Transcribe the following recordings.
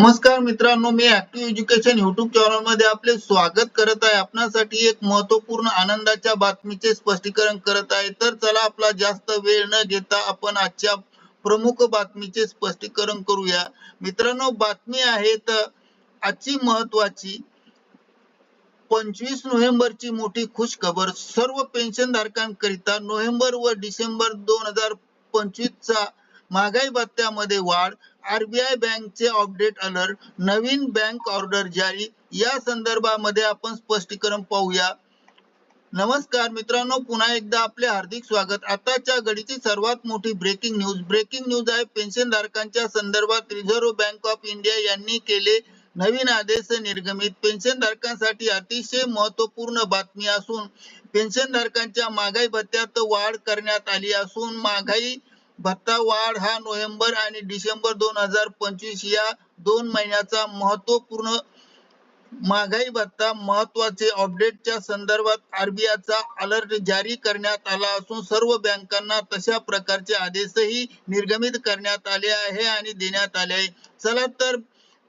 नमस्कार मित्रांनो मी ऍक्टिव्ह एज्युकेशन युट्यूब चॅनलमध्ये आपले स्वागत करत आहे. आपणासाठी एक महत्त्वपूर्ण आनंदाच्या बातमीचे स्पष्टीकरण करत आहे. तर चला आपला जास्त वेळ न घेता आपण आजच्या प्रमुख बातमीचे स्पष्टीकरण करूया. मित्रांनो बातमी आहे तर आजची महत्वाची पंचवीस नोव्हेंबरची मोठी खुश खबर सर्व पेन्शन धारकांकरिता नोव्हेंबर व डिसेंबर दोन हजार पंचवीस चा महागाई भत्त्यामध्ये वाढ आरबीआय बँकचे अपडेट अलर्ट नवीन बँक ऑर्डर जारी. या संदर्भामध्ये आपण स्पष्टीकरण पाहूया. नमस्कार मित्रांनो पुन्हा एकदा आपले हार्दिक स्वागत. आताच्या घडीची सर्वात मोठी ब्रेकिंग न्यूज ब्रेकिंग न्यूज आहे पेन्शन धारकांच्या संदर्भात रिझर्व्ह बँक ऑफ इंडिया यांनी केले नवीन आदेश निर्गमित. पेन्शन धारकांसाठी अतिशय महत्त्वपूर्ण बातमी असून पेन्शन धारकांच्या महागाई भत्त्यात वाढ करण्यात आली असून महागाई भत्ता वाढ हा नोव्हेंबर आणि डिसेंबर दोन हजार पंचवीस या दोन महिन्याचा महत्त्वपूर्ण महागाई भत्ता महत्त्वाचे अपडेटच्या संदर्भात आरबीआयचा अलर्ट जारी करण्यात आला असून सर्व बँकांना तशा प्रकारचे आदेशही निर्गमित करण्यात आले आहे आणि देण्यात आले आहे. चला तर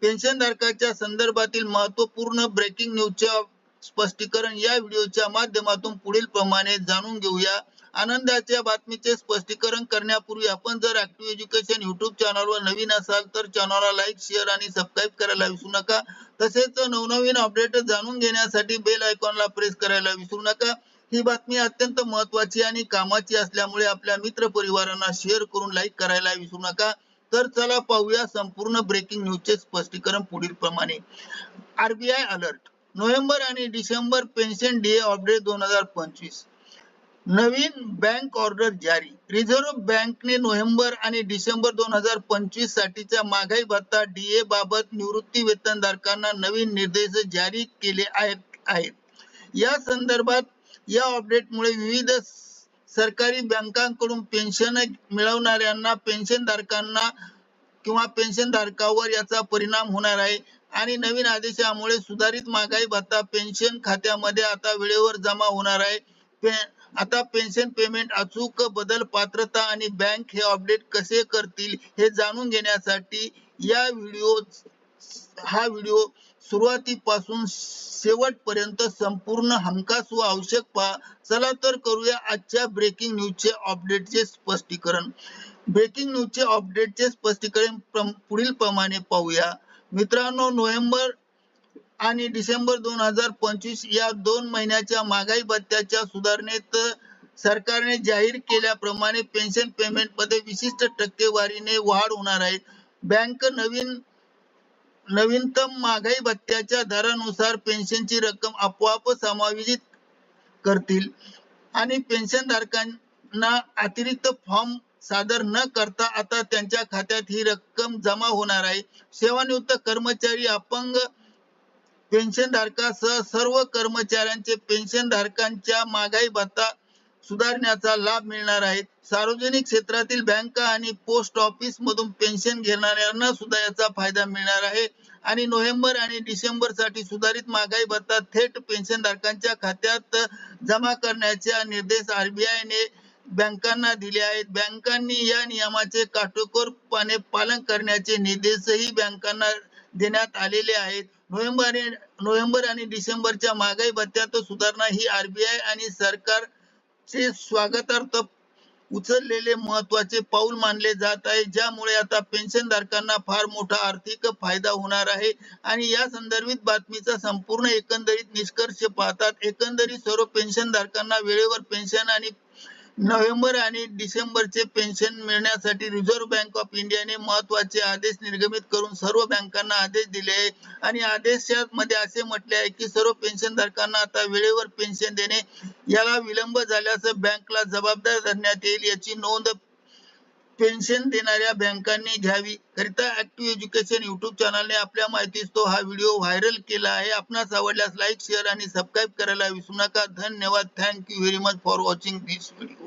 पेन्शनधारकाच्या संदर्भातील महत्त्वपूर्ण ब्रेकिंग न्यूजच्या स्पष्टीकरण या व्हिडिओच्या माध्यमातून पुढील प्रमाणे जाणून घेऊया. आनंदाच्या बातमीचे स्पष्टीकरण करण्यापूर्वी आपण जर ऍक्टिव्ह एज्युकेशन युट्यूब चॅनलवर नवीन असाल तर चॅनलला लाईक शेअर आणि सबस्क्राईब करायला विसरू नका. तसेच नवनवीन अपडेट जाणून घेण्यासाठी बेल आयकॉनला प्रेस करायला विसरू नका. ही बातमी अत्यंत महत्वाची आणि कामाची असल्यामुळे आपल्या मित्र परिवारांना शेअर करून लाईक करायला विसरू नका. तर चला पाहूया संपूर्ण ब्रेकिंग न्यूजचे स्पष्टीकरण पुढील प्रमाणे. आरबीआय अलर्ट नोव्हेंबर आणि डिसेंबर पेन्शन डीए अपडेट दोन हजार पंचवीस. नवीन बँक ऑर्डर जारी. रिझर्व्ह बँकने नोव्हेंबर आणि डिसेंबर दोन हजार पंचवीस साठीच्या महागाई भत्ता डीए बाबत निवृत्ती वेतनधारकांना नवीन निर्देश जारी केले आहेत. या संदर्भात या अपडेटमुळे विविध सरकारी बँकांकडून पेन्शन मिळवणाऱ्यांना पेन्शन धारकांना किंवा पेन्शन धारकावर याचा परिणाम होणार आहे. आणि नवीन आदेशामुळे सुधारित महागाई भत्ता पेन्शन खात्यामध्ये आता वेळेवर जमा होणार आहे. आता पेन्शन पेमेंट अचूक बदल पात्रता आणि बँक हे अपडेट कसे करतील हे जाणून घेण्यासाठी या व्हिडिओ हा व्हिडिओ सुरुवातीपासून शेवटपर्यंत संपूर्ण हमखास व आवश्यक पहा. चला तर करूया आजच्या ब्रेकिंग न्यूजचे अपडेटचे स्पष्टीकरण. ब्रेकिंग न्यूजचे अपडेटचे स्पष्टीकरण पुढील प्रमाणे पाहूया. मित्रांनो नोव्हेंबर आणि डिसेंबर दोन हजार पंचवीस या दोन महिन्याच्या महागाई भत्त्याच्या सुधारणेत सरकारने जाहीर केल्याप्रमाणे पेन्शन पेमेंटमध्ये विशिष्ट टक्केवारीने वाढ होणार आहे. बँक नवीन नवीनतम महागाई भत्त्याच्या दरानुसार पेन्शनची रक्कम आपोआप समायोजित करतील आणि पेन्शन धारकांना अतिरिक्त फॉर्म सादर न करता आता त्यांच्या खात्यात ही रक्कम जमा होणार आहे. सेवानिवृत्त कर्मचारी अपंग पेन्शन धारकासह सर्व कर्मचाऱ्यांचे पेन्शन धारकांच्या महागाई भत्ता सुधारण्याचा लाभ मिळणार आहे. सार्वजनिक क्षेत्रातील बँका आणि पोस्ट ऑफिस मधून पेन्शन घेणाऱ्यांना सुद्धा याचा फायदा मिळणार आहे. आणि नोव्हेंबर आणि डिसेंबरसाठी सुधारित महागाई भत्ता थेट पेन्शन धारकांच्या खात्यात जमा करण्याचे निर्देश आरबीआय ने बँकांना दिले आहेत. बँकांनी या नियमाचे काटेकोरपणे पालन करण्याचे निर्देशही बँकांना देण्यात आलेले आहेत. नोव्हेंबर आणि नोव्हेंबर आणि डिसेंबरच्या महागाई भत्त्यात सुधारणा ही आरबीआय आणि सरकारचे स्वागतार्थ उचललेले महत्त्वाचे पाऊल मानले जात आहे. ज्यामुळे आता पेन्शन धारकांना फार मोठा आर्थिक फायदा होणार आहे. आणि या संदर्भित बातमीचा संपूर्ण एकंदरीत निष्कर्ष पाहतात. एकंदरीत सर्व पेन्शन धारकांना वेळेवर पेन्शन आणि नोव्हेंबर आणि डिसेंबरचे पेन्शन मिळण्यासाठी रिझर्व्ह बँक ऑफ इंडियाने महत्त्वाचे आदेश निर्गमित करून सर्व बँकांना आदेश दिले आहे. आणि आदेशात मध्ये असे म्हटले आहे की सर्व पेन्शन धारकांना आता वेळेवर पेन्शन देणे याला विलंब झाल्यास बँकला जबाबदार धरण्यात येईल याची नोंद पेन्शन देणाऱ्या बँकांनी घ्यावी. करिता ऍक्टिव्ह एज्युकेशन युट्यूब चॅनलने आपल्या माहितीस तो हा व्हिडिओ व्हायरल केला आहे. आपणास आवडल्यास लाईक शेअर आणि सबस्क्राईब करायला विसरू नका. धन्यवाद. Thank you very much for watching this video.